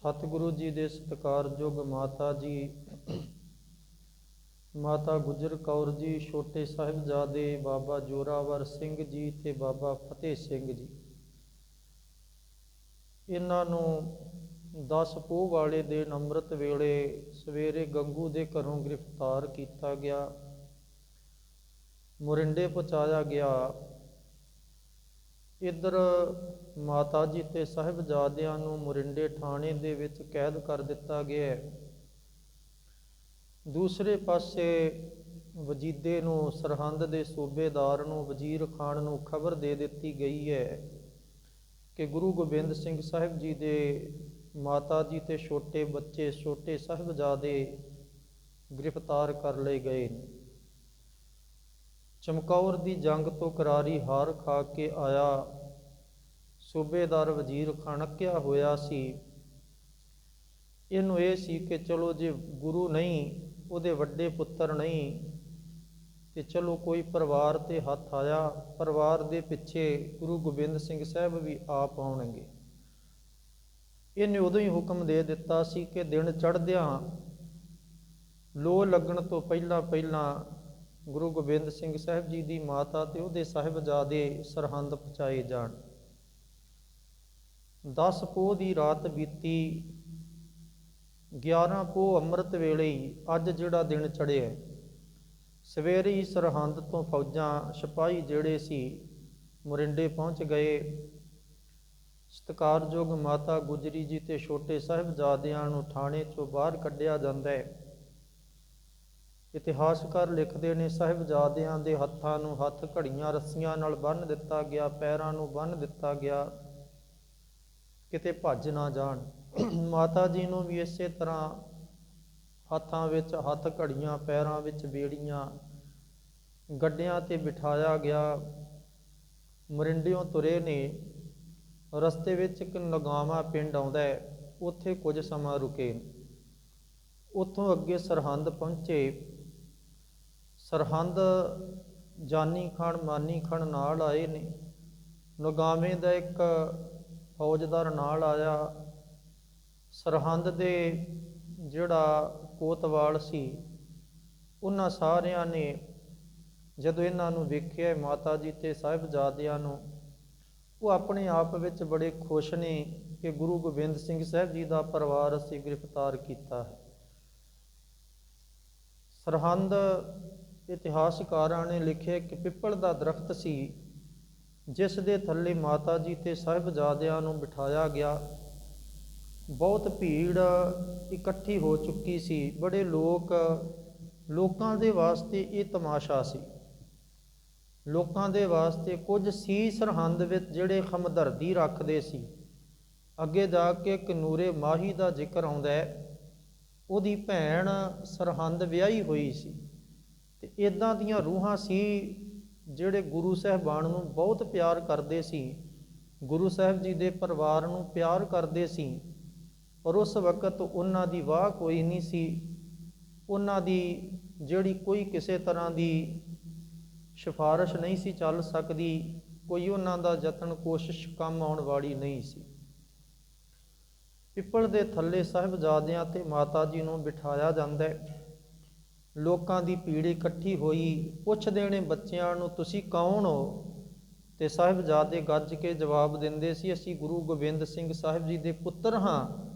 ਸਤਿਗੁਰੂ ਜੀ ਦੇ ਸਤਿਕਾਰਯੋਗ ਮਾਤਾ ਜੀ। ਮਾਤਾ ਗੁਜਰ ਕੌਰ ਜੀ, ਛੋਟੇ ਸਾਹਿਬਜ਼ਾਦੇ ਬਾਬਾ ਜੋਰਾਵਰ ਸਿੰਘ ਜੀ ਤੇ ਬਾਬਾ ਫਤਿਹ ਸਿੰਘ ਜੀ। ਇਹਨਾਂ ਨੂੰ 10 ਪੋਹ ਵਾਲੇ ਦਿਨ ਅੰਮ੍ਰਿਤ ਵੇਲੇ ਸਵੇਰੇ ਗੰਗੂ ਦੇ ਘਰੋਂ ਗ੍ਰਿਫਤਾਰ ਕੀਤਾ ਗਿਆ। ਮੁਰਿੰਡੇ ਪਹੁੰਚਾਇਆ ਗਿਆ। ਇੱਧਰ ਮਾਤਾ ਜੀ ਤੇ ਸਾਹਿਬਜ਼ਾਦਿਆਂ ਨੂੰ ਮੁਰਿੰਡੇ ਥਾਣੇ ਦੇ ਵਿੱਚ ਕੈਦ ਕਰ ਦਿੱਤਾ ਗਿਆ ਹੈ। ਦੂਸਰੇ ਪਾਸੇ ਵਜੀਦੇ ਨੂੰ ਸਰਹੰਦ ਦੇ ਸੂਬੇਦਾਰ ਨੂੰ ਵਜ਼ੀਰ ਖਾਨ ਨੂੰ ਖਬਰ ਦੇ ਦਿੱਤੀ ਗਈ ਹੈ ਕਿ ਗੁਰੂ ਗੋਬਿੰਦ ਸਿੰਘ ਸਾਹਿਬ ਜੀ ਦੇ ਮਾਤਾ ਜੀ ਤੇ ਛੋਟੇ ਬੱਚੇ ਛੋਟੇ ਸਾਹਿਬਜ਼ਾਦੇ ਗ੍ਰਿਫਤਾਰ ਕਰ ਲਏ ਗਏ ਨੇ। ਚਮਕੌਰ ਦੀ ਜੰਗ ਤੋਂ ਕਰਾਰੀ ਹਾਰ ਖਾ ਕੇ ਆਇਆ। ਸੂਬੇਦਾਰ ਵਜ਼ੀਰ ਖਣਕਿਆ ਹੋਇਆ ਸੀ। ਇਹਨੂੰ ਇਹ ਸੀ ਕਿ ਚਲੋ ਜੇ ਗੁਰੂ ਨਹੀਂ, ਉਹਦੇ ਵੱਡੇ ਪੁੱਤਰ ਨਹੀਂ, ਤੇ ਚਲੋ ਕੋਈ ਪਰਿਵਾਰ ਤੇ ਹੱਥ ਆਇਆ। ਪਰਿਵਾਰ ਦੇ ਪਿੱਛੇ ਗੁਰੂ ਗੋਬਿੰਦ ਸਿੰਘ ਸਾਹਿਬ ਵੀ ਆਪ ਆਉਣਗੇ। ਇਹਨੇ ਉਦੋਂ ਹੀ ਹੁਕਮ ਦੇ ਦਿੱਤਾ ਸੀ ਕਿ ਦਿਨ ਚੜ੍ਹਦਿਆਂ ਲੋ ਲੱਗਣ ਤੋਂ ਪਹਿਲਾਂ ਪਹਿਲਾਂ ਗੁਰੂ ਗੋਬਿੰਦ ਸਿੰਘ ਸਾਹਿਬ ਜੀ ਦੀ ਮਾਤਾ ਤੇ ਉਹਦੇ ਸਾਹਿਬਜ਼ਾਦੇ ਸਰਹੰਦ ਪਹੁੰਚਾਏ ਜਾਣ। 10 ਪੋਹ ਦੀ ਰਾਤ ਬੀਤੀ 11 ਪੋਹ ਅੰਮ੍ਰਿਤ ਵੇਲੇ ਅੱਜ ਜਿਹੜਾ ਦਿਨ ਚੜ੍ਹਿਆ ਸਵੇਰੇ ਹੀ ਸਰਹੰਦ ਤੋਂ ਫੌਜਾਂ, ਸਿਪਾਹੀ ਜਿਹੜੇ ਸੀ, ਮੁਰਿੰਡੇ ਪਹੁੰਚ ਗਏ। ਸਤਿਕਾਰਯੋਗ ਮਾਤਾ ਗੁਜਰੀ ਜੀ ਤੇ ਛੋਟੇ ਸਾਹਿਬਜ਼ਾਦਿਆਂ ਨੂੰ ਥਾਣੇ ਚੋਂ ਬਾਹਰ ਕੱਢਿਆ ਜਾਂਦਾ ਹੈ। ਇਤਿਹਾਸਕਾਰ ਲਿਖਦੇ ਨੇ, ਸਾਹਿਬਜ਼ਾਦਿਆਂ ਦੇ ਹੱਥਾਂ ਨੂੰ ਹੱਥ, ਘੜੀਆਂ, ਰੱਸੀਆਂ ਨਾਲ ਬੰਨ੍ਹ ਦਿੱਤਾ ਗਿਆ, ਪੈਰਾਂ ਨੂੰ ਬੰਨ੍ਹ ਦਿੱਤਾ ਗਿਆ, ਕਿਤੇ ਭੱਜ ਨਾ ਜਾਣ। ਮਾਤਾ ਜੀ ਨੂੰ ਵੀ ਇਸੇ ਤਰ੍ਹਾਂ ਹੱਥਾਂ ਵਿੱਚ ਹੱਥ, ਘੜੀਆਂ, ਪੈਰਾਂ ਵਿੱਚ ਬੇੜੀਆਂ ਗੱਡਿਆਂ ਤੇ ਬਿਠਾਇਆ ਗਿਆ। ਮਰਿੰਡਿਓਂ ਤੁਰੇ ਨੇ। ਰਸਤੇ ਵਿੱਚ ਇੱਕ ਨਗਾਵਾ ਪਿੰਡ ਆਉਂਦਾ ਹੈ। ਉੱਥੇ ਕੁਝ ਸਮਾਂ ਰੁਕੇ। ਉੱਥੋਂ ਅੱਗੇ ਸਰਹੰਦ ਪਹੁੰਚੇ। ਸਰਹੰਦ ਜਾਨੀ ਖਾਨ ਮਾਨੀ ਖਾਨ ਨਾਲ ਆਏ ਨੇ। ਨਗਾਵੇਂ ਦਾ ਇੱਕ ਫੌਜਦਾਰ ਨਾਲ ਆਇਆ। ਸਰਹੰਦ ਦੇ ਜਿਹੜਾ ਕੋਤਵਾਲ ਸੀ, ਉਹਨਾਂ ਸਾਰਿਆਂ ਨੇ ਜਦੋਂ ਇਹਨਾਂ ਨੂੰ ਵੇਖਿਆ ਮਾਤਾ ਜੀ ਤੇ ਸਾਹਿਬਜ਼ਾਦਿਆਂ ਨੂੰ, ਉਹ ਆਪਣੇ ਆਪ ਵਿੱਚ ਬੜੇ ਖੁਸ਼ ਨੇ ਕਿ ਗੁਰੂ ਗੋਬਿੰਦ ਸਿੰਘ ਸਾਹਿਬ ਜੀ ਦਾ ਪਰਿਵਾਰ ਅਸੀਂ ਗ੍ਰਿਫਤਾਰ ਕੀਤਾ ਹੈ। ਸਰਹੰਦ ਇਤਿਹਾਸਕਾਰਾਂ ਨੇ ਲਿਖਿਆ ਕਿ ਪਿੱਪਲ ਦਾ ਦਰਖਤ ਸੀ, ਜਿਸ ਦੇ ਥੱਲੇ ਮਾਤਾ ਜੀ ਤੇ ਸਾਹਿਬਜ਼ਾਦਿਆਂ ਨੂੰ ਬਿਠਾਇਆ ਗਿਆ। ਬਹੁਤ ਭੀੜ ਇਕੱਠੀ ਹੋ ਚੁੱਕੀ ਸੀ। ਬੜੇ ਲੋਕ, ਲੋਕਾਂ ਦੇ ਵਾਸਤੇ ਇਹ ਤਮਾਸ਼ਾ ਸੀ। ਲੋਕਾਂ ਦੇ ਵਾਸਤੇ ਕੁਝ ਸੀ ਸਰਹੰਦ ਵਿੱਚ ਜਿਹੜੇ ਹਮਦਰਦੀ ਰੱਖਦੇ ਸੀ। ਅੱਗੇ ਜਾ ਕੇ ਇੱਕ ਨੂਰੇ ਮਾਹੀ ਦਾ ਜ਼ਿਕਰ ਆਉਂਦਾ ਹੈ। ਉਹਦੀ ਭੈਣ ਸਰਹੰਦ ਵਿਆਹੀ ਹੋਈ ਸੀ। ਤੇ ਇਦਾਂ ਦੀਆਂ ਰੂਹਾਂ ਸੀ ਜਿਹੜੇ ਗੁਰੂ ਸਾਹਿਬਾਨ ਨੂੰ ਬਹੁਤ ਪਿਆਰ ਕਰਦੇ ਸੀ। ਗੁਰੂ ਸਾਹਿਬ ਜੀ ਦੇ ਪਰਿਵਾਰ ਨੂੰ ਪਿਆਰ ਕਰਦੇ ਸੀ, ਪਰ ਉਸ ਵਕਤ ਉਹਨਾਂ ਦੀ ਵਾਹ ਕੋਈ ਨਹੀਂ ਸੀ। ਉਹਨਾਂ ਦੀ ਜਿਹੜੀ ਕੋਈ ਕਿਸੇ ਤਰ੍ਹਾਂ ਦੀ ਸਿਫਾਰਿਸ਼ ਨਹੀਂ ਸੀ ਚੱਲ ਸਕਦੀ, ਕੋਈ ਉਹਨਾਂ ਦਾ ਯਤਨ ਕੋਸ਼ਿਸ਼ ਕੰਮ ਆਉਣ ਵਾਲੀ ਨਹੀਂ ਸੀ। ਪਿੱਪਲ ਦੇ ਥੱਲੇ ਸਾਹਿਬਜ਼ਾਦਿਆਂ ਤੇ ਮਾਤਾ ਜੀ ਨੂੰ ਬਿਠਾਇਆ ਜਾਂਦਾ ਹੈ। ਲੋਕਾਂ ਦੀ ਭੀੜ ਇਕੱਠੀ ਹੋਈ। ਪੁੱਛਦੇ ਨੇ ਬੱਚਿਆਂ ਨੂੰ, ਤੁਸੀਂ ਕੌਣ ਹੋ? ਤੇ ਸਾਹਿਬਜ਼ਾਦੇ ਗੱਜ ਕੇ ਜਵਾਬ ਦਿੰਦੇ ਸੀ, ਅਸੀਂ ਗੁਰੂ ਗੋਬਿੰਦ ਸਿੰਘ ਸਾਹਿਬ ਜੀ ਦੇ ਪੁੱਤਰ ਹਾਂ।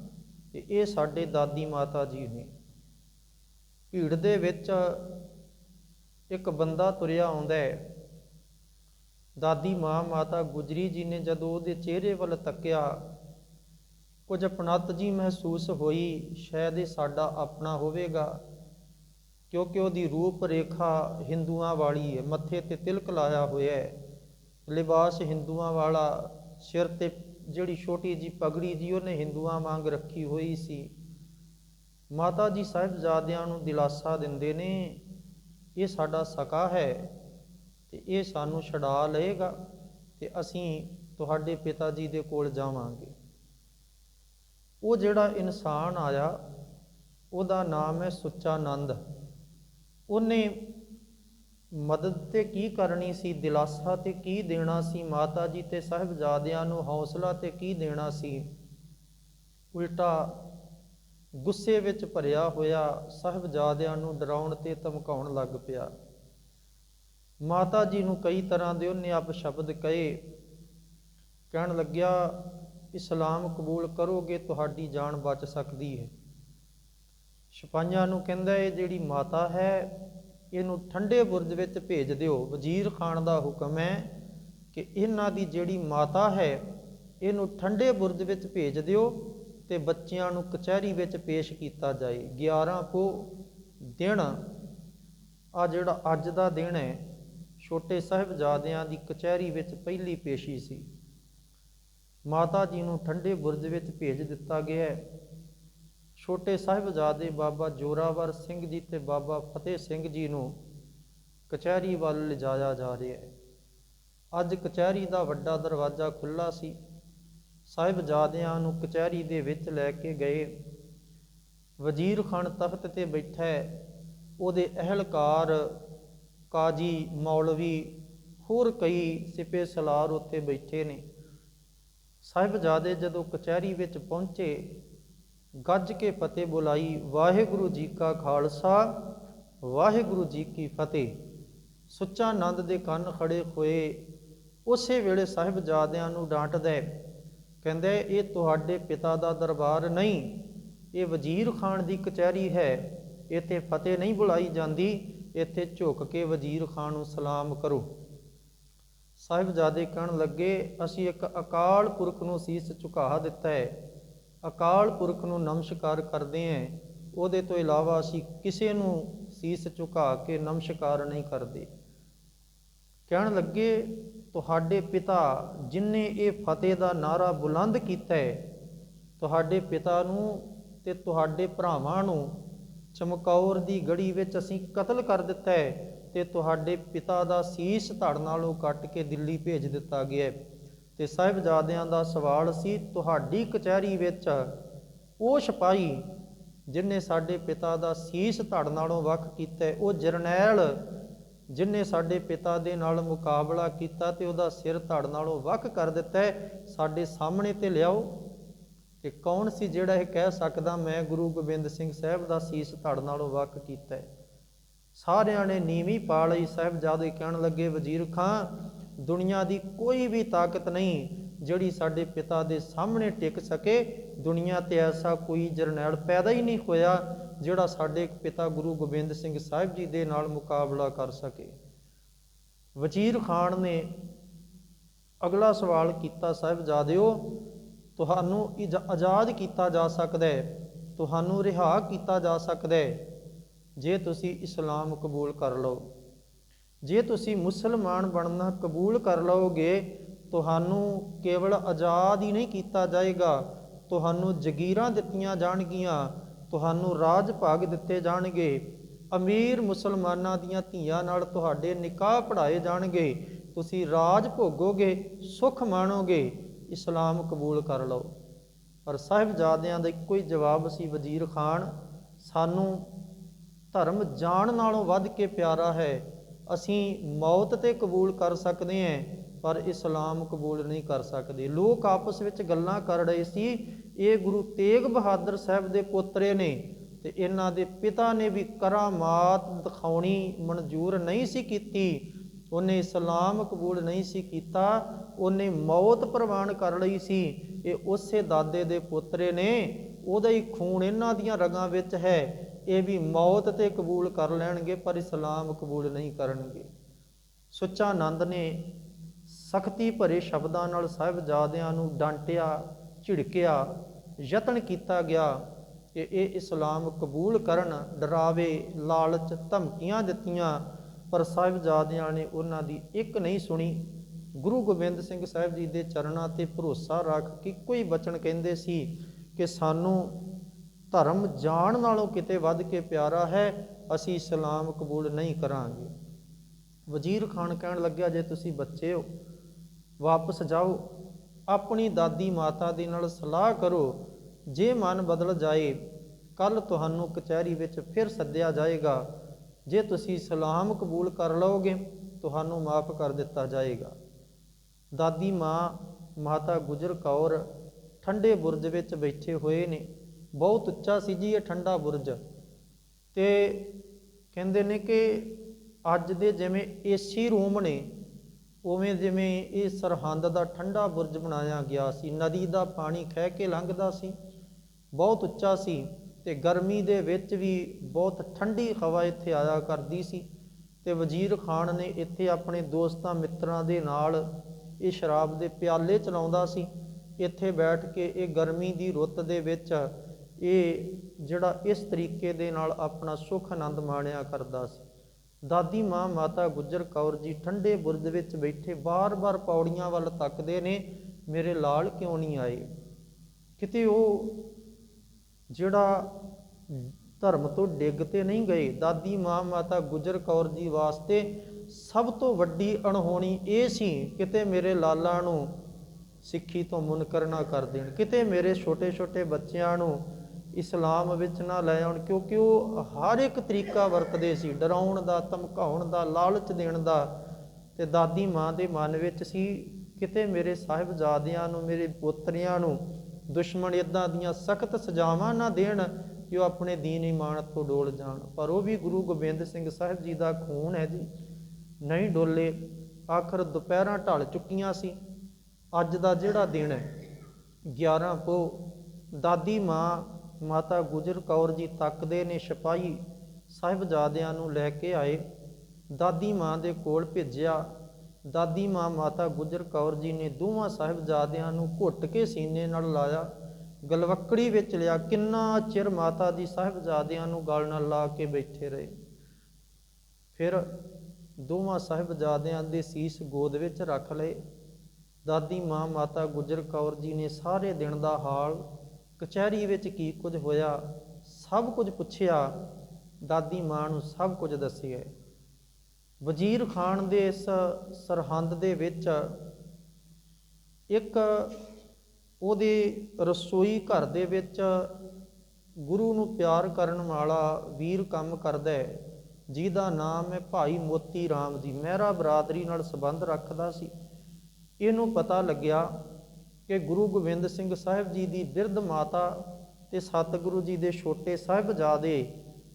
ਤੇ ਇਹ ਸਾਡੇ ਦਾਦੀ ਮਾਤਾ ਜੀ ਨੇ। ਭੀੜ ਦੇ ਵਿੱਚ ਇੱਕ ਬੰਦਾ ਤੁਰਿਆ ਆਉਂਦਾ ਹੈ। ਦਾਦੀ ਮਾਂ ਮਾਤਾ ਗੁਜਰੀ ਜੀ ਨੇ ਜਦੋਂ ਉਹਦੇ ਚਿਹਰੇ ਵੱਲ ਤੱਕਿਆ, ਕੁਝ ਅਪਣਤ ਜੀ ਮਹਿਸੂਸ ਹੋਈ, ਸ਼ਾਇਦ ਇਹ ਸਾਡਾ ਆਪਣਾ ਹੋਵੇਗਾ। ਕਿਉਂਕਿ ਉਹਦੀ ਰੂਪ ਰੇਖਾ ਹਿੰਦੂਆਂ ਵਾਲੀ ਹੈ, ਮੱਥੇ ਤੇ ਤਿਲਕ ਲਾਇਆ ਹੋਇਆ ਹੈ। ਲਿਬਾਸ ਹਿੰਦੂਆਂ ਵਾਲਾ, ਸਿਰ ਤੇ ਜਿਹੜੀ ਛੋਟੀ ਜੀ ਪਗੜੀ ਜੀ ਉਹਨੇ ਹਿੰਦੂਆਂ ਵਾਂਗ ਰੱਖੀ ਹੋਈ ਸੀ। ਮਾਤਾ ਜੀ ਸਾਹਿਬਜ਼ਾਦਿਆਂ ਨੂੰ ਦਿਲਾਸਾ ਦਿੰਦੇ ਨੇ, ਇਹ ਸਾਡਾ ਸਕਾ ਹੈ ਤੇ ਇਹ ਸਾਨੂੰ ਛਡਾ ਲਏਗਾ ਤੇ ਅਸੀਂ ਤੁਹਾਡੇ ਪਿਤਾ ਜੀ ਦੇ ਕੋਲ ਜਾਵਾਂਗੇ। ਉਹ ਜਿਹੜਾ ਇਨਸਾਨ ਆਇਆ, ਉਹਦਾ ਨਾਮ ਹੈ ਸੁੱਚਾ ਨੰਦ। ਉਹਨੇ ਮਦਦ ਤੇ ਕੀ ਕਰਨੀ ਸੀ, ਦਿਲਾਸਾ ਤੇ ਕੀ ਦੇਣਾ ਸੀ ਮਾਤਾ ਜੀ ਤੇ ਸਾਹਿਬਜ਼ਾਦਿਆਂ ਨੂੰ, ਹੌਸਲਾ ਤੇ ਕੀ ਦੇਣਾ ਸੀ? ਉਲਟਾ ਗੁੱਸੇ ਵਿੱਚ ਭਰਿਆ ਹੋਇਆ ਸਾਹਿਬਜ਼ਾਦਿਆਂ ਨੂੰ ਡਰਾਉਣ ਤੇ ਧਮਕਾਉਣ ਲੱਗ ਪਿਆ। ਮਾਤਾ ਜੀ ਨੂੰ ਕਈ ਤਰ੍ਹਾਂ ਦੇ ਉਹਨੇ ਆਪ ਸ਼ਬਦ ਕਹੇ। ਕਹਿਣ ਲੱਗਿਆ, ਇਸਲਾਮ ਕਬੂਲ ਕਰੋਗੇ, ਤੁਹਾਡੀ ਜਾਨ ਬਚ ਸਕਦੀ ਹੈ। ਸਿਪਾਹੀਆਂ ਨੂੰ ਕਹਿੰਦਾ ਇਹ ਜਿਹੜੀ ਮਾਤਾ ਹੈ, ਇਹਨੂੰ ਠੰਡੇ ਬੁਰਜ ਵਿੱਚ ਭੇਜ ਦਿਓ। ਵਜ਼ੀਰ ਖਾਨ ਦਾ ਹੁਕਮ ਹੈ ਕਿ ਇਹਨਾਂ ਦੀ ਜਿਹੜੀ ਮਾਤਾ ਹੈ, ਇਹਨੂੰ ਠੰਡੇ ਬੁਰਜ ਵਿੱਚ ਭੇਜ ਦਿਓ ਤੇ ਬੱਚਿਆਂ ਨੂੰ ਕਚਹਿਰੀ ਵਿੱਚ ਪੇਸ਼ ਕੀਤਾ ਜਾਏ। 11 ਕੋ ਦਿਨ ਆ ਜਿਹੜਾ ਅੱਜ ਦਾ ਦਿਨ ਹੈ, ਛੋਟੇ ਸਾਹਿਬਜ਼ਾਦਿਆਂ ਦੀ ਕਚਹਿਰੀ ਵਿੱਚ ਪਹਿਲੀ ਪੇਸ਼ੀ ਸੀ। ਮਾਤਾ ਜੀ ਨੂੰ ਠੰਡੇ ਬੁਰਜ ਵਿੱਚ ਭੇਜ ਦਿੱਤਾ ਗਿਆ ਹੈ। ਛੋਟੇ ਸਾਹਿਬਜ਼ਾਦੇ ਬਾਬਾ ਜੋਰਾਵਰ ਸਿੰਘ ਜੀ ਤੇ ਬਾਬਾ ਫਤਿਹ ਸਿੰਘ ਜੀ ਨੂੰ ਕਚਹਿਰੀ ਵੱਲ ਲਿਜਾਇਆ ਜਾ ਰਿਹਾ ਹੈ। ਅੱਜ ਕਚਹਿਰੀ ਦਾ ਵੱਡਾ ਦਰਵਾਜ਼ਾ ਖੁੱਲਾ ਸੀ। ਸਾਹਿਬਜ਼ਾਦਿਆਂ ਨੂੰ ਕਚਹਿਰੀ ਦੇ ਵਿੱਚ ਲੈ ਕੇ ਗਏ। ਵਜ਼ੀਰ ਖਾਨ ਤਖਤ ਤੇ ਬੈਠਾ ਹੈ। ਉਹਦੇ ਅਹਿਲਕਾਰ ਕਾਜੀ ਮੌਲਵੀ ਹੋਰ ਕਈ ਸਿਪੇ ਸਲਾਰ ਉੱਥੇ ਬੈਠੇ ਨੇ। ਸਾਹਿਬਜ਼ਾਦੇ ਜਦੋਂ ਕਚਹਿਰੀ ਵਿੱਚ ਪਹੁੰਚੇ ਗੱਜ ਕੇ ਫਤਿਹ ਬੁਲਾਈ, ਵਾਹਿਗੁਰੂ ਜੀ ਕਾ ਖਾਲਸਾ, ਵਾਹਿਗੁਰੂ ਜੀ ਕੀ ਫਤਿਹ। ਸੁੱਚਾ ਆਨੰਦ ਦੇ ਕੰਨ ਖੜੇ ਹੋਏ, ਉਸੇ ਵੇਲੇ ਸਾਹਿਬਜ਼ਾਦਿਆਂ ਨੂੰ ਡਾਂਟਦਾ, ਕਹਿੰਦੇ, ਇਹ ਤੁਹਾਡੇ ਪਿਤਾ ਦਾ ਦਰਬਾਰ ਨਹੀਂ, ਇਹ ਵਜ਼ੀਰ ਖਾਨ ਦੀ ਕਚਹਿਰੀ ਹੈ, ਇੱਥੇ ਫਤਿਹ ਨਹੀਂ ਬੁਲਾਈ ਜਾਂਦੀ, ਇੱਥੇ ਝੁਕ ਕੇ ਵਜ਼ੀਰ ਖਾਨ ਨੂੰ ਸਲਾਮ ਕਰੋ। ਸਾਹਿਬਜ਼ਾਦੇ ਕਹਿਣ ਲੱਗੇ, ਅਸੀਂ ਇੱਕ ਅਕਾਲ ਪੁਰਖ ਨੂੰ ਸੀਸ ਝੁਕਾ ਦਿੱਤਾ ਹੈ। ਅਕਾਲ ਪੁਰਖ ਨੂੰ ਨਮਸਕਾਰ ਕਰਦੇ ਹਾਂ ਉਹਦੇ ਤੋਂ ਇਲਾਵਾ ਅਸੀਂ ਕਿਸੇ ਨੂੰ ਸੀਸ ਝੁਕਾ ਕੇ ਨਮਸਕਾਰ ਨਹੀਂ ਕਰਦੇ। ਕਹਿਣ ਲੱਗੇ, ਤੁਹਾਡੇ ਪਿਤਾ ਜਿਨਨੇ ਇਹ ਫਤਿਹ ਦਾ ਨਾਰਾ ਬੁਲੰਦ ਕੀਤਾ ਹੈ ਤੁਹਾਡੇ ਪਿਤਾ ਨੂੰ ਤੇ ਤੁਹਾਡੇ ਭਰਾਵਾਂ ਨੂੰ ਚਮਕੌਰ ਦੀ ਗੜੀ ਵਿੱਚ ਅਸੀਂ ਕਤਲ ਕਰ ਦਿੱਤਾ ਹੈ ਤੇ ਤੁਹਾਡੇ ਪਿਤਾ ਦਾ ਸੀਸ ਧੜ ਨਾਲੋਂ ਕੱਟ ਕੇ ਦਿੱਲੀ ਭੇਜ ਦਿੱਤਾ ਗਿਆ ਹੈ ਤੇ ਸਾਹਿਬਜ਼ਾਦਿਆਂ ਦਾ ਸਵਾਲ ਸੀ, ਤੁਹਾਡੀ ਕਚਹਿਰੀ ਵਿੱਚ ਉਹ ਸਿਪਾਹੀ ਜਿਨਨੇ ਸਾਡੇ ਪਿਤਾ ਦਾ ਸੀਸ ਧੜ ਨਾਲੋਂ ਵੱਖ ਕੀਤਾ, ਉਹ ਜਰਨੈਲ ਜਿਨਨੇ ਸਾਡੇ ਪਿਤਾ ਦੇ ਨਾਲ ਮੁਕਾਬਲਾ ਕੀਤਾ ਤੇ ਉਹਦਾ ਸਿਰ ਧੜ ਨਾਲੋਂ ਵੱਖ ਕਰ ਦਿੱਤਾ, ਸਾਡੇ ਸਾਹਮਣੇ ਤੇ ਲਿਆਓ। ਤੇ ਕੌਣ ਸੀ ਜਿਹੜਾ ਇਹ ਕਹਿ ਸਕਦਾ, ਮੈਂ ਗੁਰੂ ਗੋਬਿੰਦ ਸਿੰਘ ਸਾਹਿਬ ਦਾ ਸੀਸ ਧੜ ਨਾਲੋਂ ਵੱਖ ਕੀਤਾ? ਸਾਰਿਆਂ ਨੇ ਨੀਵੀਂ ਪਾ ਲਈ, ਸਾਹਿਬਜ਼ਾਦੇ ਕਹਿਣ ਲੱਗੇ, ਵਜ਼ੀਰ ਖਾਂ ਦੁਨੀਆ ਦੀ ਕੋਈ ਵੀ ਤਾਕਤ ਨਹੀਂ ਜਿਹੜੀ ਸਾਡੇ ਪਿਤਾ ਦੇ ਸਾਹਮਣੇ ਟਿਕ ਸਕੇ। ਦੁਨੀਆ ਤੇ ਐਸਾ ਕੋਈ ਜਰਨੈਲ ਪੈਦਾ ਹੀ ਨਹੀਂ ਹੋਇਆ ਜਿਹੜਾ ਸਾਡੇ ਪਿਤਾ ਗੁਰੂ ਗੋਬਿੰਦ ਸਿੰਘ ਸਾਹਿਬ ਜੀ ਦੇ ਨਾਲ ਮੁਕਾਬਲਾ ਕਰ ਸਕੇ। ਵਜ਼ੀਰ ਖਾਨ ਨੇ ਅਗਲਾ ਸਵਾਲ ਕੀਤਾ, ਸਾਹਿਬਜ਼ਾਦਿਓ, ਤੁਹਾਨੂੰ ਇਜ- ਆਜ਼ਾਦ ਕੀਤਾ ਜਾ ਸਕਦਾ ਹੈ, ਤੁਹਾਨੂੰ ਰਿਹਾ ਕੀਤਾ ਜਾ ਸਕਦਾ ਹੈ, ਜੇ ਤੁਸੀਂ ਇਸਲਾਮ ਕਬੂਲ ਕਰ ਲਓ। ਜੇ ਤੁਸੀਂ ਮੁਸਲਮਾਨ ਬਣਨਾ ਕਬੂਲ ਕਰ ਲਓਗੇ, ਤੁਹਾਨੂੰ ਕੇਵਲ ਆਜ਼ਾਦ ਹੀ ਨਹੀਂ ਕੀਤਾ ਜਾਏਗਾ। ਤੁਹਾਨੂੰ ਜ਼ਗੀਰਾਂ ਦਿੱਤੀਆਂ ਜਾਣਗੀਆਂ, ਤੁਹਾਨੂੰ ਰਾਜ ਭਾਗ ਦਿੱਤੇ ਜਾਣਗੇ। ਅਮੀਰ ਮੁਸਲਮਾਨਾਂ ਦੀਆਂ ਧੀਆਂ ਨਾਲ ਤੁਹਾਡੇ ਨਿਕਾਹ ਪੜਾਏ ਜਾਣਗੇ। ਤੁਸੀਂ ਰਾਜ ਭੋਗੋਗੇ, ਸੁਖ ਮਾਣੋਗੇ। ਇਸਲਾਮ ਕਬੂਲ ਕਰ ਲਓ। ਪਰ ਸਾਹਿਬਜ਼ਾਦਿਆਂ ਦਾ ਇੱਕੋ ਹੀ ਜਵਾਬ ਸੀ, ਵਜ਼ੀਰ ਖਾਨ, ਸਾਨੂੰ ਧਰਮ ਜਾਣ ਨਾਲੋਂ ਵੱਧ ਕੇ ਪਿਆਰਾ ਹੈ। ਅਸੀਂ ਮੌਤ ਤੇ ਕਬੂਲ ਕਰ ਸਕਦੇ ਹਾਂ, ਪਰ ਇਸਲਾਮ ਕਬੂਲ ਨਹੀਂ ਕਰ ਸਕਦੇ। ਲੋਕ ਆਪਸ ਵਿੱਚ ਗੱਲਾਂ ਕਰ ਰਹੇ ਸੀ, ਇਹ ਗੁਰੂ ਤੇਗ ਬਹਾਦਰ ਸਾਹਿਬ ਦੇ ਪੋਤਰੇ ਨੇ ਤੇ ਇਹਨਾਂ ਦੇ ਪਿਤਾ ਨੇ ਵੀ ਕਰਾਮਾਤ ਦਿਖਾਉਣੀ ਮਨਜ਼ੂਰ ਨਹੀਂ ਸੀ ਕੀਤੀ। ਉਹਨੇ ਇਸਲਾਮ ਕਬੂਲ ਨਹੀਂ ਸੀ ਕੀਤਾ, ਉਹਨੇ ਮੌਤ ਪ੍ਰਵਾਨ ਕਰ ਲਈ ਸੀ। ਇਹ ਉਸੇ ਦਾਦੇ ਦੇ ਪੋਤਰੇ ਨੇ, ਉਹਦਾ ਹੀ ਖੂਨ ਇਹਨਾਂ ਦੀਆਂ ਰਗਾਂ ਵਿੱਚ ਹੈ। ਇਹ ਵੀ ਮੌਤ ਤੇ ਕਬੂਲ ਕਰ ਲੈਣਗੇ, ਪਰ ਇਸਲਾਮ ਕਬੂਲ ਨਹੀਂ ਕਰਨਗੇ। ਸੁੱਚਾ ਆਨੰਦ ਨੇ ਸਖਤੀ ਭਰੇ ਸ਼ਬਦਾਂ ਨਾਲ ਸਾਹਿਬਜ਼ਾਦਿਆਂ ਨੂੰ ਡਾਂਟਿਆ, ਝਿੜਕਿਆ, ਯਤਨ ਕੀਤਾ ਗਿਆ ਕਿ ਇਹ ਇਸਲਾਮ ਕਬੂਲ ਕਰਨ ਡਰਾਵੇ, ਲਾਲਚ ਧਮਕੀਆਂ ਦਿੱਤੀਆਂ, ਪਰ ਸਾਹਿਬਜ਼ਾਦਿਆਂ ਨੇ ਉਹਨਾਂ ਦੀ ਇੱਕ ਨਹੀਂ ਸੁਣੀ। ਗੁਰੂ ਗੋਬਿੰਦ ਸਿੰਘ ਸਾਹਿਬ ਜੀ ਦੇ ਚਰਨਾਂ ਤੇ ਭਰੋਸਾ ਰੱਖ ਕੇ ਕੋਈ ਬਚਨ ਕਹਿੰਦੇ ਸੀ ਕਿ ਸਾਨੂੰ ਧਰਮ ਜਾਣ ਨਾਲੋਂ ਕਿਤੇ ਵੱਧ ਕੇ ਪਿਆਰਾ ਹੈ, ਅਸੀਂ ਇਸਲਾਮ ਕਬੂਲ ਨਹੀਂ ਕਰਾਂਗੇ। ਵਜ਼ੀਰ ਖਾਨ ਕਹਿਣ ਲੱਗਿਆ, ਜੇ ਤੁਸੀਂ ਬੱਚੇ ਹੋ, ਵਾਪਸ ਜਾਓ, ਆਪਣੀ ਦਾਦੀ ਮਾਤਾ ਦੇ ਨਾਲ ਸਲਾਹ ਕਰੋ, ਜੇ ਮਨ ਬਦਲ ਜਾਏ ਕੱਲ ਤੁਹਾਨੂੰ ਕਚਹਿਰੀ ਵਿੱਚ ਫਿਰ ਸੱਦਿਆ ਜਾਏਗਾ। ਜੇ ਤੁਸੀਂ ਸਲਾਮ ਕਬੂਲ ਕਰ ਲਓਗੇ, ਤੁਹਾਨੂੰ ਮਾਫ ਕਰ ਦਿੱਤਾ ਜਾਏਗਾ। ਦਾਦੀ ਮਾਂ, ਮਾਤਾ ਗੁਜਰ ਕੌਰ, ਠੰਡੇ ਬੁਰਜ ਵਿੱਚ ਬੈਠੇ ਹੋਏ ਨੇ। ਬਹੁਤ ਉੱਚਾ ਸੀ ਜੀ, ਇਹ ਠੰਡਾ ਬੁਰਜ। ਤੇ ਕਹਿੰਦੇ ਨੇ ਕਿ ਅੱਜ ਦੇ ਜਿਵੇਂ ਏਸੀ ਰੂਮ ਨੇ, ਉਵੇਂ ਜਿਵੇਂ ਇਹ ਸਰਹੰਦ ਦਾ ਠੰਡਾ ਬੁਰਜ ਬਣਾਇਆ ਗਿਆ ਸੀ। ਨਦੀ ਦਾ ਪਾਣੀ ਖਹਿ ਕੇ ਲੰਘਦਾ ਸੀ, ਬਹੁਤ ਉੱਚਾ ਸੀ ਤੇ ਗਰਮੀ ਦੇ ਵਿੱਚ ਵੀ ਬਹੁਤ ਠੰਡੀ ਹਵਾ ਇੱਥੇ ਆਇਆ ਕਰਦੀ ਸੀ। ਤੇ ਵਜ਼ੀਰ ਖਾਨ ਨੇ ਇੱਥੇ ਆਪਣੇ ਦੋਸਤਾਂ ਮਿੱਤਰਾਂ ਦੇ ਨਾਲ ਇਹ ਸ਼ਰਾਬ ਦੇ ਪਿਆਲੇ ਚਲਾਉਂਦਾ ਸੀ। ਇੱਥੇ ਬੈਠ ਕੇ ਇਹ ਗਰਮੀ ਦੀ ਰੁੱਤ ਦੇ ਵਿੱਚ ਇਹ ਜਿਹੜਾ ਇਸ ਤਰੀਕੇ ਦੇ ਨਾਲ ਆਪਣਾ ਸੁੱਖ ਆਨੰਦ ਮਾਣਿਆ ਕਰਦਾ ਸੀ। ਦਾਦੀ, ਮਾਂ, ਮਾਤਾ, ਗੁਜਰ, ਕੌਰ ਜੀ ਠੰਡੇ ਬੁਰਜ ਵਿੱਚ ਬੈਠੇ ਬਾਰ-ਬਾਰ ਪੌੜੀਆਂ ਵੱਲ ਤੱਕਦੇ ਨੇ, ਮੇਰੇ ਲਾਲ ਕਿਉਂ ਨਹੀਂ ਆਏ? ਕਿਤੇ ਉਹ ਜਿਹੜਾ ਧਰਮ ਤੋਂ ਡਿੱਗ ਤੇ ਨਹੀਂ ਗਏ, ਦਾਦੀ, ਮਾਂ, ਮਾਤਾ, ਗੁਜਰ, ਕੌਰ ਜੀ ਵਾਸਤੇ ਸਭ ਤੋਂ ਵੱਡੀ ਅਣਹੋਣੀ ਇਹ ਸੀ, ਕਿਤੇ ਮੇਰੇ ਲਾਲਾ ਨੂੰ ਸਿੱਖੀ ਤੋਂ ਮੁਨਕਰ ਨਾ ਕਰ ਦੇਣ, ਕਿਤੇ ਮੇਰੇ ਛੋਟੇ-ਛੋਟੇ ਬੱਚਿਆਂ ਨੂੰ ਇਸਲਾਮ ਵਿੱਚ ਨਾ ਲੈ ਆਉਣ, ਕਿਉਂਕਿ ਉਹ ਹਰ ਇੱਕ ਤਰੀਕਾ ਵਰਤਦੇ ਸੀ। ਡਰਾਉਣ ਦਾ, ਧਮਕਾਉਣ ਦਾ, ਲਾਲਚ ਦੇਣ ਦਾ ਤੇ ਦਾਦੀ ਮਾਂ ਦੇ ਮਨ ਵਿੱਚ ਸੀ, ਕਿਤੇ ਮੇਰੇ ਸਾਹਿਬਜ਼ਾਦਿਆਂ ਨੂੰ, ਮੇਰੇ ਪੋਤਰਿਆਂ ਨੂੰ ਦੁਸ਼ਮਣ ਇਦਾਂ ਦੀਆਂ ਸਖਤ ਸਜ਼ਾਵਾਂ ਨਾ ਦੇਣ ਕਿ ਉਹ ਆਪਣੇ ਦੀਨ ਈਮਾਨ ਤੋਂ ਡੋਲ ਜਾਣ। ਪਰ ਉਹ ਵੀ ਗੁਰੂ ਗੋਬਿੰਦ ਸਿੰਘ ਸਾਹਿਬ ਜੀ ਦਾ ਖੂਨ ਹੈ ਜੀ। ਨਹੀਂ ਡੋਲੇ, ਆਖਰ ਦੁਪਹਿਰਾਂ ਢਲ ਚੁੱਕੀਆਂ ਸੀ। ਅੱਜ ਦਾ ਜਿਹੜਾ ਦਿਨ ਹੈ 11 ਪੋ ਦਾਦੀ ਮਾਂ ਮਾਤਾ ਗੁਜਰ ਕੌਰ ਜੀ ਤੱਕਦੇ ਨੇ ਸਿਪਾਹੀ ਸਾਹਿਬਜ਼ਾਦਿਆਂ ਨੂੰ ਲੈ ਕੇ ਆਏ। ਦਾਦੀ ਮਾਂ ਦੇ ਕੋਲ ਭੇਜਿਆ। ਦਾਦੀ ਮਾਂ ਮਾਤਾ ਗੁਜਰ ਕੌਰ ਜੀ ਨੇ ਦੋਵਾਂ ਸਾਹਿਬਜ਼ਾਦਿਆਂ ਨੂੰ ਘੁੱਟ ਕੇ ਸੀਨੇ ਨਾਲ ਲਾਇਆ। ਗਲਵੱਕੜੀ ਵਿੱਚ ਲਿਆ। ਕਿੰਨਾ ਚਿਰ ਮਾਤਾ ਦੀ ਸਾਹਿਬਜ਼ਾਦਿਆਂ ਨੂੰ ਗਲ ਨਾਲ ਲਾ ਕੇ ਬੈਠੇ ਰਹੇ। ਫਿਰ ਦੋਵਾਂ ਸਾਹਿਬਜ਼ਾਦਿਆਂ ਦੇ ਸੀਸ ਗੋਦ ਵਿੱਚ ਰੱਖ ਲਏ। ਦਾਦੀ ਮਾਂ ਮਾਤਾ ਗੁਜਰ ਕੌਰ ਜੀ ਨੇ ਸਾਰੇ ਦਿਨ ਦਾ ਹਾਲ ਕਚਹਿਰੀ ਵਿੱਚ ਕੀ ਕੁਝ ਹੋਇਆ, ਸਭ ਕੁਝ ਪੁੱਛਿਆ, ਦਾਦੀ ਮਾਂ ਨੂੰ ਸਭ ਕੁਝ ਦੱਸਿਆ। ਵਜ਼ੀਰ ਖਾਨ ਦੇ ਇਸ ਸਰਹੰਦ ਦੇ ਵਿੱਚ ਇੱਕ ਉਹਦੇ ਰਸੋਈ ਘਰ ਦੇ ਵਿੱਚ ਗੁਰੂ ਨੂੰ ਪਿਆਰ ਕਰਨ ਵਾਲਾ ਵੀਰ ਕੰਮ ਕਰਦਾ ਹੈ, ਜਿਹਦਾ ਨਾਮ ਹੈ ਭਾਈ ਮੋਤੀ ਰਾਮ ਜੀ। ਮਹਿਰਾ ਬਰਾਦਰੀ ਨਾਲ ਸੰਬੰਧ ਰੱਖਦਾ ਸੀ। ਇਹਨੂੰ ਪਤਾ ਲੱਗਿਆ ਕਿ ਗੁਰੂ ਗੋਬਿੰਦ ਸਿੰਘ ਸਾਹਿਬ ਜੀ ਦੀ ਬਿਰਧ ਮਾਤਾ ਤੇ ਸਤਿਗੁਰੂ ਜੀ ਦੇ ਛੋਟੇ ਸਾਹਿਬਜ਼ਾਦੇ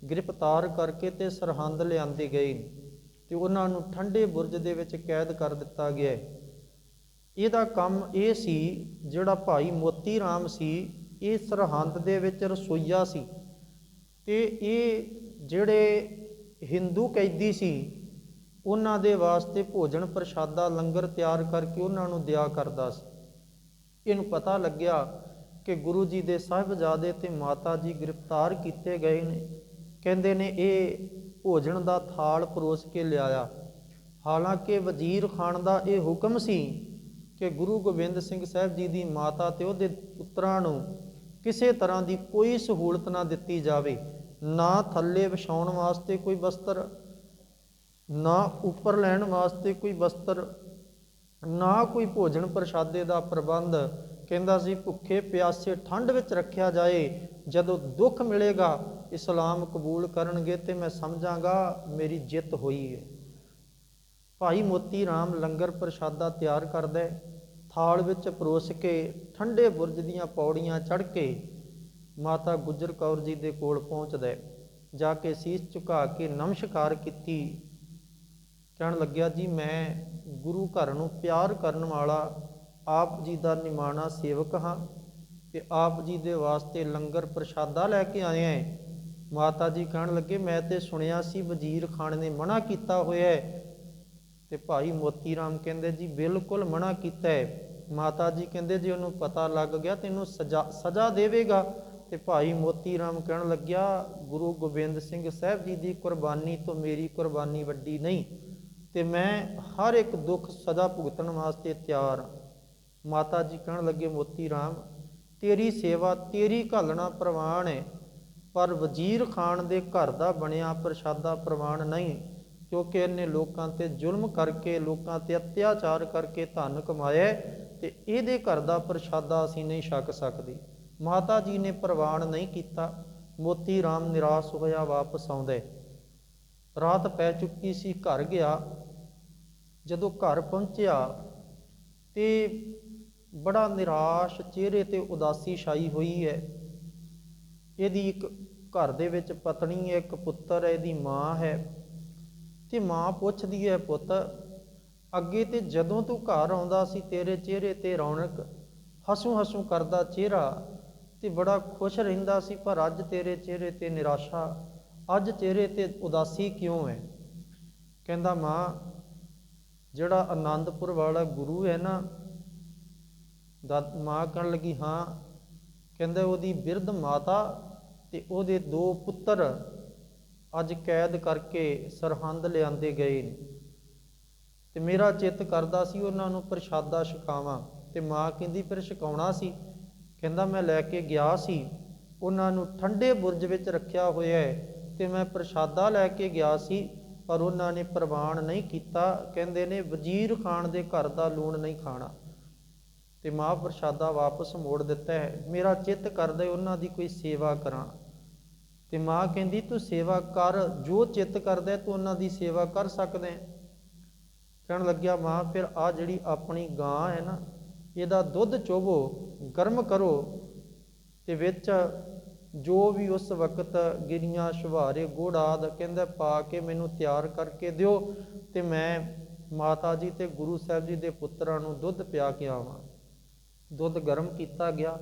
ਗ੍ਰਿਫਤਾਰ ਕਰਕੇ ਤੇ ਸਰਹੰਦ ਲਿਆਂਦੇ ਗਏ ਤੇ ਉਹਨਾਂ ਨੂੰ ਠੰਡੇ ਬੁਰਜ ਦੇ ਵਿੱਚ ਕੈਦ ਕਰ ਦਿੱਤਾ ਗਿਆ ਇਹਦਾ ਕੰਮ ਇਹ ਸੀ, ਜਿਹੜਾ ਭਾਈ ਮੋਤੀ ਰਾਮ ਸੀ, ਇਹ ਸਰਹੰਦ ਦੇ ਵਿੱਚ ਰਸੋਈਆ ਸੀ ਤੇ ਇਹ ਜਿਹੜੇ ਹਿੰਦੂ ਕੈਦੀ ਸੀ, ਉਹਨਾਂ ਦੇ ਵਾਸਤੇ ਭੋਜਨ ਪ੍ਰਸ਼ਾਦਾ, ਲੰਗਰ ਤਿਆਰ ਕਰਕੇ ਉਹਨਾਂ ਨੂੰ ਦਿਆ ਕਰਦਾ ਸੀ। ਇਹਨੂੰ ਪਤਾ ਲੱਗਿਆ ਕਿ ਗੁਰੂ ਜੀ ਦੇ ਸਾਹਿਬਜ਼ਾਦੇ ਤੇ ਮਾਤਾ ਜੀ ਗ੍ਰਿਫਤਾਰ ਕੀਤੇ ਗਏ ਨੇ। ਕਹਿੰਦੇ ਨੇ, ਇਹ ਭੋਜਨ ਦਾ ਥਾਲ ਪਰੋਸ ਕੇ ਲਿਆਇਆ। ਹਾਲਾਂਕਿ ਵਜ਼ੀਰ ਖਾਨ ਦਾ ਇਹ ਹੁਕਮ ਸੀ ਕਿ ਗੁਰੂ ਗੋਬਿੰਦ ਸਿੰਘ ਸਾਹਿਬ ਜੀ ਦੀ ਮਾਤਾ ਤੇ ਉਹਦੇ ਪੁੱਤਰਾਂ ਨੂੰ ਕਿਸੇ ਤਰ੍ਹਾਂ ਦੀ ਕੋਈ ਸਹੂਲਤ ਨਾ ਦਿੱਤੀ ਜਾਵੇ, ਨਾ ਥੱਲੇ ਵਿਛਾਉਣ ਵਾਸਤੇ ਕੋਈ ਬਸਤਰ, ਨਾ ਉੱਪਰ ਲੈਣ ਵਾਸਤੇ ਕੋਈ ਬਸਤਰ ਨਾ ਕੋਈ ਭੋਜਨ ਪ੍ਰਸ਼ਾਦੇ ਦਾ ਪ੍ਰਬੰਧ, ਕਹਿੰਦਾ ਸੀ, ਭੁੱਖੇ ਪਿਆਸੇ ਠੰਡ ਵਿੱਚ ਰੱਖਿਆ ਜਾਏ, ਜਦੋਂ ਦੁੱਖ ਮਿਲੇਗਾ, ਇਸਲਾਮ ਕਬੂਲ ਕਰਨਗੇ ਤੇ ਮੈਂ ਸਮਝਾਂਗਾ, ਮੇਰੀ ਜਿੱਤ ਹੋਈ ਹੈ ਭਾਈ ਮੋਤੀ ਰਾਮ ਲੰਗਰ ਪ੍ਰਸ਼ਾਦਾ ਤਿਆਰ ਕਰਦਾ ਥਾਲ ਵਿੱਚ ਪਰੋਸ ਕੇ ਠੰਡੇ ਬੁਰਜ ਦੀਆਂ ਪੌੜੀਆਂ ਚੜ੍ਹ ਕੇ ਮਾਤਾ ਗੁਜਰ ਕੌਰ ਜੀ ਦੇ ਕੋਲ ਪਹੁੰਚਦਾ ਜਾ ਕੇ ਸੀਸ ਝੁਕਾ ਕੇ ਨਮਸਕਾਰ ਕੀਤੀ। ਕਹਿਣ ਲੱਗਿਆ, ਜੀ, ਮੈਂ ਗੁਰੂ ਘਰ ਨੂੰ ਪਿਆਰ ਕਰਨ ਵਾਲਾ ਆਪ ਜੀ ਦਾ ਨਿਮਾਣਾ ਸੇਵਕ ਹਾਂ ਤੇ ਆਪ ਜੀ ਦੇ ਵਾਸਤੇ ਲੰਗਰ ਪ੍ਰਸ਼ਾਦਾ ਲੈ ਕੇ ਆਇਆ ਹਾਂ। ਮਾਤਾ ਜੀ ਕਹਿਣ ਲੱਗੇ, ਮੈਂ ਤੇ ਸੁਣਿਆ ਸੀ, ਵਜ਼ੀਰ ਖਾਨ ਨੇ ਮਨਾ ਕੀਤਾ ਹੋਇਆ ਹੈ। ਤੇ ਭਾਈ ਮੋਤੀ ਰਾਮ ਕਹਿੰਦੇ, ਜੀ, ਬਿਲਕੁਲ ਮਨਾ ਕੀਤਾ ਹੈ। ਮਾਤਾ ਜੀ ਕਹਿੰਦੇ, ਜੀ ਉਹਨੂੰ ਪਤਾ ਲੱਗ ਗਿਆ ਤੈਨੂੰ ਸਜ਼ਾ ਸਜ਼ਾ ਦੇਵੇਗਾ। ਤੇ ਭਾਈ ਮੋਤੀ ਰਾਮ ਕਹਿਣ ਲੱਗਿਆ, ਗੁਰੂ ਗੋਬਿੰਦ ਸਿੰਘ ਸਾਹਿਬ ਜੀ ਦੀ ਕੁਰਬਾਨੀ ਤੋਂ ਮੇਰੀ ਕੁਰਬਾਨੀ ਵੱਡੀ ਨਹੀਂ। ਤੇ ਮੈਂ ਹਰ ਇੱਕ ਦੁੱਖ ਸਜ਼ਾ ਭੁਗਤਣ ਵਾਸਤੇ ਤਿਆਰ ਹਾਂ। ਮਾਤਾ ਜੀ ਕਹਿਣ ਲੱਗੇ, ਮੋਤੀ ਰਾਮ, ਤੇਰੀ ਸੇਵਾ, ਤੇਰੀ ਘਾਲਣਾ ਪ੍ਰਵਾਨ ਹੈ ਪਰ ਵਜ਼ੀਰ ਖਾਨ ਦੇ ਘਰ ਦਾ ਬਣਿਆ ਪ੍ਰਸ਼ਾਦਾ ਪ੍ਰਵਾਨ ਨਹੀਂ, ਕਿਉਂਕਿ ਇਹਨੇ ਲੋਕਾਂ ਤੇ ਜ਼ੁਲਮ ਕਰਕੇ, ਲੋਕਾਂ ਤੇ ਅਤਿਆਚਾਰ ਕਰਕੇ ਧਨ ਕਮਾਇਆ ਹੈ ਤੇ ਇਹਦੇ ਘਰ ਦਾ ਪ੍ਰਸ਼ਾਦਾ ਅਸੀਂ ਨਹੀਂ ਛਕ ਸਕਦੇ। ਮਾਤਾ ਜੀ ਨੇ ਪ੍ਰਵਾਨ ਨਹੀਂ ਕੀਤਾ। ਮੋਤੀ ਰਾਮ ਨਿਰਾਸ਼ ਹੋਇਆ ਵਾਪਸ ਆਉਂਦਾ ਰਾਤ ਪੈ ਚੁੱਕੀ ਸੀ, ਘਰ ਗਿਆ। ਜਦੋਂ ਘਰ ਪਹੁੰਚਿਆ ਤੇ ਬੜਾ ਨਿਰਾਸ਼, ਚਿਹਰੇ ਤੇ ਉਦਾਸੀ ਛਾਈ ਹੋਈ ਹੈ। ਇਹਦੀ ਇੱਕ ਘਰ ਦੇ ਵਿੱਚ ਪਤਨੀ ਹੈ, ਇੱਕ ਪੁੱਤਰ ਹੈ, ਇਹਦੀ ਮਾਂ ਹੈ। ਤੇ ਮਾਂ ਪੁੱਛਦੀ ਹੈ, ਪੁੱਤ, ਅੱਗੇ ਤੇ ਜਦੋਂ ਤੂੰ ਘਰ ਆਉਂਦਾ ਸੀ, ਤੇਰੇ ਚਿਹਰੇ ਤੇ ਰੌਣਕ ਹਸੂ ਹਸੂ ਕਰਦਾ ਚਿਹਰਾ ਤੇ ਬੜਾ ਖੁਸ਼ ਰਹਿੰਦਾ ਸੀ, ਪਰ ਅੱਜ ਤੇਰੇ ਚਿਹਰੇ ਤੇ ਨਿਰਾਸ਼ਾ ਅੱਜ ਚਿਹਰੇ ਤੇ ਉਦਾਸੀ ਕਿਉਂ ਹੈ? ਕਹਿੰਦਾ, ਮਾਂ, ਜਿਹੜਾ ਆਨੰਦਪੁਰ ਵਾਲਾ ਗੁਰੂ ਹੈ ਨਾ ਦਾ ਮਾਂ ਕਹਿਣ ਲੱਗੀ, ਹਾਂ। ਕਹਿੰਦਾ, ਉਹਦੀ ਬਿਰਧ ਮਾਤਾ ਤੇ ਉਹਦੇ ਦੋ ਪੁੱਤਰ ਅੱਜ ਕੈਦ ਕਰਕੇ ਸਰਹੰਦ ਲਿਆਂਦੇ ਗਏ ਨੇ। ਤੇ ਮੇਰਾ ਚਿੱਤ ਕਰਦਾ ਸੀ ਉਹਨਾਂ ਨੂੰ ਪ੍ਰਸ਼ਾਦਾ ਛਕਾਵਾਂ ਤੇ ਮਾਂ ਕਹਿੰਦੀ, ਫਿਰ ਛਕਾਉਣਾ ਸੀ? ਕਹਿੰਦਾ, ਮੈਂ ਲੈ ਕੇ ਗਿਆ ਸੀ। ਉਹਨਾਂ ਨੂੰ ਠੰਡੇ ਬੁਰਜ ਵਿੱਚ ਰੱਖਿਆ ਹੋਇਆ ਹੈ। ਤੇ ਮੈਂ ਪ੍ਰਸ਼ਾਦਾ ਲੈ ਕੇ ਗਿਆ ਸੀ, ਪਰ ਉਹਨਾਂ ਨੇ ਪ੍ਰਵਾਨ ਨਹੀਂ ਕੀਤਾ। ਕਹਿੰਦੇ ਨੇ, ਵਜ਼ੀਰ ਖਾਨ ਦੇ ਘਰ ਦਾ ਲੂਣ ਨਹੀਂ ਖਾਣਾ। ਤੇ ਮਾਂ ਪ੍ਰਸ਼ਾਦਾ ਵਾਪਸ ਮੋੜ ਦਿੱਤਾ ਹੈ। ਮੇਰਾ ਚਿੱਤ ਕਰਦਾ ਉਹਨਾਂ ਦੀ ਕੋਈ ਸੇਵਾ ਕਰਾਂ। ਤੇ ਮਾਂ ਕਹਿੰਦੀ, ਤੂੰ ਸੇਵਾ ਕਰ। ਜੋ ਚਿੱਤ ਕਰਦਾ ਤੂੰ ਉਹਨਾਂ ਦੀ ਸੇਵਾ ਕਰ ਸਕਦਾ ਕਹਿਣ ਲੱਗਿਆ ਮਾਂ, ਫਿਰ ਆ ਜਿਹੜੀ ਆਪਣੀ ਗਾਂ ਹੈ ਨਾ, ਇਹਦਾ ਦੁੱਧ ਚੋਵੋ, ਗਰਮ ਕਰੋ ਤੇ ਵਿੱਚ ਜੋ ਵੀ ਉਸ ਵਕਤ ਗਿਰੀਆਂ ਸ਼ੁਹਾਰੇ ਗੁੜ ਆਦ ਕਹਿੰਦਾ, ਪਾ ਕੇ ਮੈਨੂੰ ਤਿਆਰ ਕਰਕੇ ਦਿਓ ਤੇ ਮੈਂ ਮਾਤਾ ਜੀ ਤੇ ਗੁਰੂ ਸਾਹਿਬ ਜੀ ਦੇ ਪੁੱਤਰਾਂ ਨੂੰ ਦੁੱਧ ਪਿਆ ਕੇ ਆਵਾਂ। ਦੁੱਧ ਗਰਮ ਕੀਤਾ ਗਿਆ।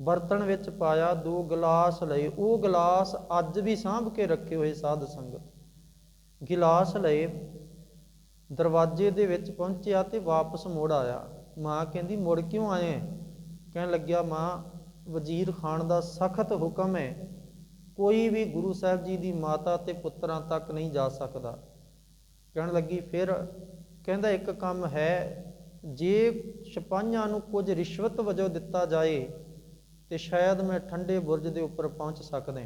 ਬਰਤਨ ਵਿੱਚ ਪਾਇਆ ਦੋ ਗਲਾਸ ਲਏ। ਉਹ ਗਲਾਸ ਅੱਜ ਵੀ ਸਾਂਭ ਕੇ ਰੱਖੇ ਹੋਏ ਸਾਧ ਸੰਗਤ। ਗਿਲਾਸ ਲਏ, ਦਰਵਾਜ਼ੇ ਦੇ ਵਿੱਚ ਪਹੁੰਚਿਆ ਤੇ ਵਾਪਸ ਮੁੜ ਆਇਆ। ਮਾਂ ਕਹਿੰਦੀ, ਮੁੜ ਕਿਉਂ ਆਏ? ਕਹਿਣ ਲੱਗਿਆ, ਮਾਂ ਵਜ਼ੀਰ ਖਾਨ ਦਾ ਸਖਤ ਹੁਕਮ ਹੈ, ਕੋਈ ਵੀ ਗੁਰੂ ਸਾਹਿਬ ਜੀ ਦੀ ਮਾਤਾ ਤੇ ਪੁੱਤਰਾਂ ਤੱਕ ਨਹੀਂ ਜਾ ਸਕਦਾ। ਕਹਿਣ ਲੱਗੀ, ਫਿਰ ਕਹਿੰਦਾ, ਇੱਕ ਕੰਮ ਹੈ, ਜੇ ਸਿਪਾਹੀਆਂ ਨੂੰ ਕੁਝ ਰਿਸ਼ਵਤ ਵਜੋਂ ਦਿੱਤਾ ਜਾਏ, ਤੇ ਸ਼ਾਇਦ ਮੈਂ ਠੰਡੇ ਬੁਰਜ ਦੇ ਉੱਪਰ ਪਹੁੰਚ ਸਕਦਾ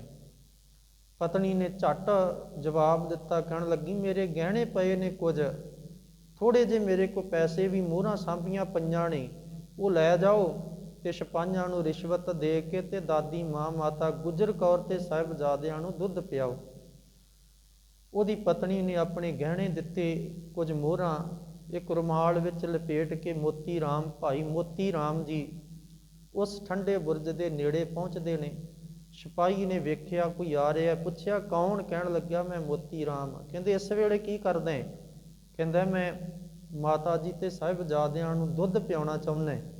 ਪਤਨੀ ਨੇ ਝਟ ਜਵਾਬ ਦਿੱਤਾ, ਕਹਿਣ ਲੱਗੀ, ਮੇਰੇ ਗਹਿਣੇ ਪਏ ਨੇ ਕੁਝ ਥੋੜੇ ਜੇ ਮੇਰੇ ਕੋਲ ਪੈਸੇ ਵੀ ਮੋਹਰਾਂ ਸਾਂਭੀਆਂ ਪਈਆਂ ਨੇ, ਉਹ ਲੈ ਜਾਓ। ਤੇ ਸਿਪਾਹੀਆਂ ਨੂੰ ਰਿਸ਼ਵਤ ਦੇ ਕੇ ਤੇ ਦਾਦੀ ਮਾਂ ਮਾਤਾ ਗੁਜਰ ਕੌਰ ਤੇ ਸਾਹਿਬਜ਼ਾਦਿਆਂ ਨੂੰ ਦੁੱਧ ਪਿਆਓ। ਉਹਦੀ ਪਤਨੀ ਨੇ ਆਪਣੇ ਗਹਿਣੇ ਦਿੱਤੇ ਕੁਝ ਮੋਹਰਾਂ, ਇੱਕ ਰੁਮਾਲ ਵਿੱਚ ਲਪੇਟ ਕੇ ਮੋਤੀ ਰਾਮ, ਭਾਈ ਮੋਤੀ ਰਾਮ ਜੀ ਉਸ ਠੰਡੇ ਬੁਰਜ ਦੇ ਨੇੜੇ ਪਹੁੰਚਦੇ ਨੇ। ਸਿਪਾਹੀ ਨੇ ਵੇਖਿਆ, ਕੋਈ ਆ ਰਿਹਾ ਪੁੱਛਿਆ, ਕੌਣ? ਕਹਿਣ ਲੱਗਿਆ, ਮੈਂ ਮੋਤੀ ਰਾਮ ਕਹਿੰਦੇ, ਇਸ ਵੇਲੇ ਕੀ ਕਰਦਾ? ਹੈ ਕਹਿੰਦਾ, ਮੈਂ ਮਾਤਾ ਜੀ ਤੇ ਸਾਹਿਬਜ਼ਾਦਿਆਂ ਨੂੰ ਦੁੱਧ ਪਿਆਉਣਾ ਚਾਹੁੰਦਾ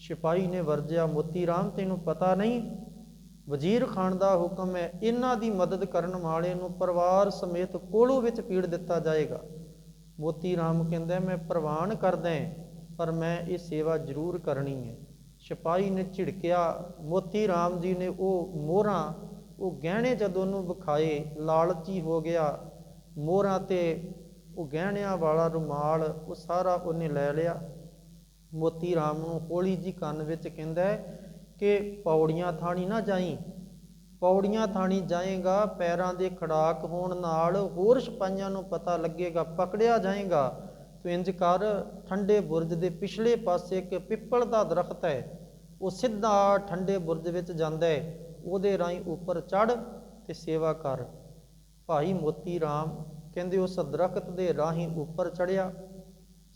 ਸਿਪਾਹੀ ਨੇ ਵਰਜਿਆ, ਮੋਤੀ ਰਾਮ, ਤੈਨੂੰ ਪਤਾ ਨਹੀਂ? ਵਜ਼ੀਰ ਖਾਨ ਦਾ ਹੁਕਮ ਹੈ, ਇਹਨਾਂ ਦੀ ਮਦਦ ਕਰਨ ਵਾਲੇ ਨੂੰ ਪਰਿਵਾਰ ਸਮੇਤ ਕੋਲੂ ਵਿੱਚ ਪੀੜ ਦਿੱਤਾ ਜਾਏਗਾ। ਮੋਤੀ ਰਾਮ ਕਹਿੰਦਾ, ਮੈਂ ਪ੍ਰਵਾਨ ਕਰਦਾ ਪਰ ਮੈਂ ਇਹ ਸੇਵਾ ਜ਼ਰੂਰ ਕਰਨੀ ਹੈ। ਸਿਪਾਹੀ ਨੇ ਝਿੜਕਿਆ। ਮੋਤੀ ਰਾਮ ਜੀ ਨੇ ਉਹ ਮੋਹਰਾਂ, ਉਹ ਗਹਿਣੇ ਜਦੋਂ ਉਹਨੂੰ ਵਿਖਾਏ, ਲਾਲਚੀ ਹੋ ਗਿਆ। ਮੋਹਰਾਂ ਤੇ ਉਹ ਗਹਿਣਿਆਂ ਵਾਲਾ ਰੁਮਾਲ, ਉਹ ਸਾਰਾ ਉਹਨੇ ਲੈ ਲਿਆ। ਮੋਤੀ ਰਾਮ ਨੂੰ ਹੌਲੀ ਜੀ ਕੰਨ ਵਿੱਚ ਕਹਿੰਦਾ ਕਿ ਪੌੜੀਆਂ ਥਾਣੀ ਨਾ ਜਾਈ। ਪੌੜੀਆਂ ਥਾਣੀ ਜਾਏਗਾ, ਪੈਰਾਂ ਦੇ ਖੜਾਕ ਹੋਣ ਨਾਲ ਹੋਰ ਸਿਪਾਹੀਆਂ ਨੂੰ ਪਤਾ ਲੱਗੇਗਾ, ਪਕੜਿਆ ਜਾਏਗਾ। ਤੂੰ ਇੰਜ ਕਰ, ਠੰਡੇ ਬੁਰਜ ਦੇ ਪਿਛਲੇ ਪਾਸੇ ਇੱਕ ਪਿੱਪਲ ਦਾ ਦਰਖਤ ਹੈ। ਉਹ ਸਿੱਧਾ ਠੰਡੇ ਬੁਰਜ ਵਿੱਚ ਜਾਂਦਾ ਹੈ। ਉਹਦੇ ਰਾਹੀਂ ਉੱਪਰ ਚੜ ਤੇ ਸੇਵਾ ਕਰ। ਭਾਈ ਮੋਤੀ ਰਾਮ ਕਹਿੰਦੇ ਉਸ ਦਰਖਤ ਦੇ ਰਾਹੀਂ ਉੱਪਰ ਚੜਿਆ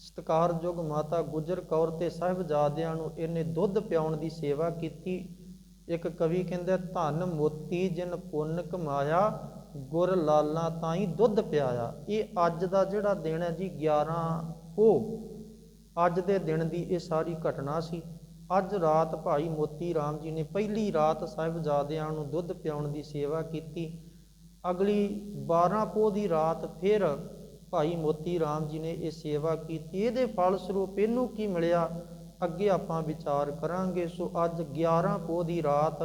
ਸਤਿਕਾਰਯੋਗ ਮਾਤਾ ਗੁਜਰ ਕੌਰ ਤੇ ਸਾਹਿਬਜ਼ਾਦਿਆਂ ਨੂੰ ਇਹਨੇ ਦੁੱਧ ਪਿਆਉਣ ਦੀ ਸੇਵਾ ਕੀਤੀ। ਇੱਕ ਕਵੀ ਕਹਿੰਦਾ, ਧਨ ਮੋਤੀ ਜਿਨ ਪੁੰਨ ਕਮਾਇਆ ਗੁਰ ਲਾਲਾਂ ਹੀ ਦੁੱਧ ਪਿਆਇਆ। ਇਹ ਅੱਜ ਦਾ ਜਿਹੜਾ ਦਿਨ ਹੈ ਜੀ 11 ਹੋ ਅੱਜ ਦੇ ਦਿਨ ਦੀ ਇਹ ਸਾਰੀ ਘਟਨਾ ਸੀ। ਅੱਜ ਰਾਤ ਭਾਈ ਮੋਤੀ ਰਾਮ ਜੀ ਨੇ ਪਹਿਲੀ ਰਾਤ ਸਾਹਿਬਜ਼ਾਦਿਆਂ ਨੂੰ ਦੁੱਧ ਪਿਆਉਣ ਦੀ ਸੇਵਾ ਕੀਤੀ। ਅਗਲੀ 12 ਪੋਹ ਦੀ ਰਾਤ ਫਿਰ ਭਾਈ ਮੋਤੀ ਰਾਮ ਜੀ ਨੇ ਇਹ ਸੇਵਾ ਕੀਤੀ। ਇਹਦੇ ਫਲ ਸਰੂਪ ਇਹਨੂੰ ਕੀ ਮਿਲਿਆ? ਅੱਗੇ ਆਪਾਂ ਵਿਚਾਰ ਕਰਾਂਗੇ। ਸੋ ਅੱਜ 11 ਪੋਹ ਦੀ ਰਾਤ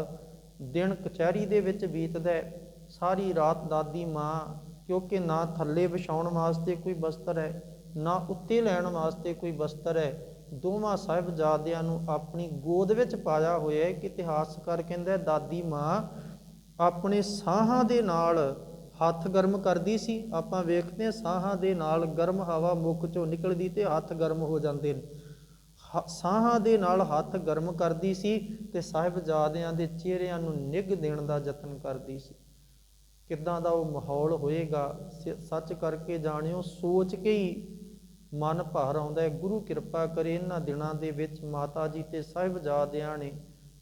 ਦਿਨ ਕਚਹਿਰੀ ਦੇ ਵਿੱਚ ਬੀਤਦਾ ਸਾਰੀ ਰਾਤ ਦਾਦੀ ਮਾਂ, ਕਿਉਂਕਿ ਨਾ ਥੱਲੇ ਵਿਛਾਉਣ ਵਾਸਤੇ ਕੋਈ ਬਸਤਰ ਹੈ, ਨਾ ਉੱਤੇ ਲੈਣ ਵਾਸਤੇ ਕੋਈ ਬਸਤਰ ਹੈ, ਦੋਵਾਂ ਸਾਹਿਬਜ਼ਾਦਿਆਂ ਨੂੰ ਆਪਣੀ ਗੋਦ ਵਿੱਚ ਪਾਇਆ ਹੋਇਆ ਹੈ। ਇਤਿਹਾਸਕਾਰ ਕਹਿੰਦਾ ਦਾਦੀ ਮਾਂ, ਆਪਣੇ ਸਾਹਾਂ ਦੇ ਨਾਲ ਹੱਥ ਗਰਮ ਕਰਦੀ ਸੀ, ਆਪਾਂ ਵੇਖਦੇ ਹਾਂ ਸਾਹਾਂ ਦੇ ਨਾਲ ਗਰਮ ਹਵਾ ਮੁੱਖ ਚੋਂ ਨਿਕਲਦੀ ਤੇ ਹੱਥ ਗਰਮ ਹੋ ਜਾਂਦੇ ਨੇ। ਹ- ਸਾਹਾਂ ਦੇ ਨਾਲ ਹੱਥ ਗਰਮ ਕਰਦੀ ਸੀ ਤੇ ਸਾਹਿਬਜ਼ਾਦਿਆਂ ਦੇ ਚਿਹਰਿਆਂ ਨੂੰ ਨਿੱਘ ਦੇਣ ਦਾ ਯਤਨ ਕਰਦੀ ਸੀ। ਕਿੱਦਾਂ ਦਾ ਉਹ ਮਾਹੌਲ ਹੋਏਗਾ ਸੱਚ ਕਰਕੇ ਜਾਣਿਓ, ਸੋਚ ਕੇ ਹੀ ਮਨ ਭਰ ਆਉਂਦਾ ਹੈ। ਗੁਰੂ ਕਿਰਪਾ ਕਰੇ ਇਹਨਾਂ ਦਿਨਾਂ ਦੇ ਵਿੱਚ ਮਾਤਾ ਜੀ ਤੇ ਸਾਹਿਬਜ਼ਾਦਿਆਂ ਨੇ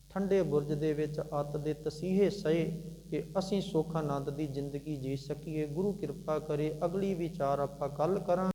ਠੰਡੇ ਬੁਰਜ ਦੇ ਵਿੱਚ ਅੱਤ ਦੇ ਤਸੀਹੇ ਸਹੇ ਕਿ ਅਸੀਂ ਸੁੱਖ ਆਨੰਦ ਦੀ ਜ਼ਿੰਦਗੀ ਜੀ ਸਕੀਏ। ਗੁਰੂ ਕਿਰਪਾ ਕਰੇ ਅਗਲੀ ਵਿਚਾਰ ਆਪਾਂ ਕੱਲ ਕਰਾਂ